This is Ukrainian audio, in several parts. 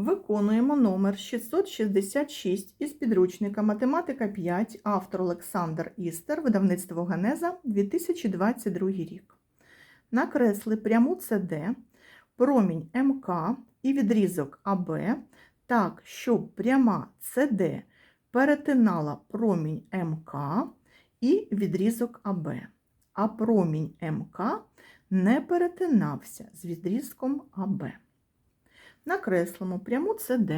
Виконуємо номер 666 із підручника Математика 5, автор Олександр Істер, видавництво Генеза, 2022 рік. Накресли пряму ЦД, промінь МК і відрізок АБ так, щоб пряма ЦД перетинала промінь МК і відрізок АБ, а промінь МК не перетинався з відрізком АБ. Накреслимо пряму ЦД.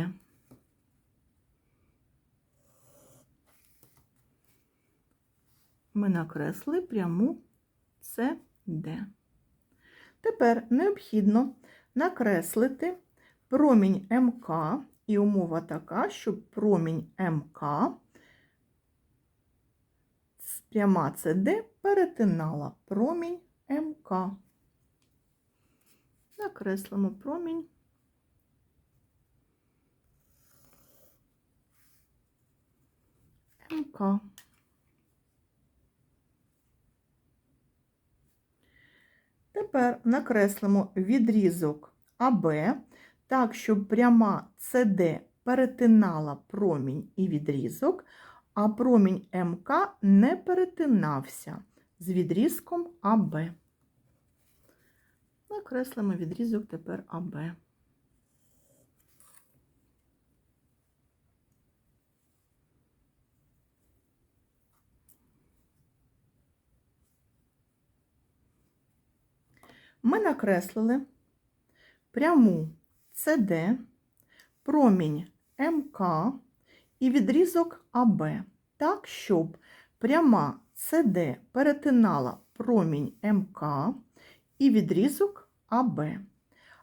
Ми накресли пряму ЦД. Тепер необхідно накреслити промінь МК, і умова така, щоб промінь МК пряма ЦД перетинала промінь МК. Накреслимо промінь МК. Тепер накреслимо відрізок АБ так, щоб пряма СД перетинала промінь і відрізок, а промінь МК не перетинався з відрізком АБ. Накреслимо відрізок тепер АБ. Ми накреслили пряму CD, промінь МК і відрізок АБ так, щоб пряма CD перетинала промінь МК і відрізок АБ,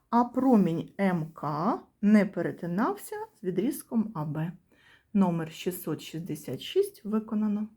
а промінь МК не перетинався з відрізком АБ. Номер 666 виконано.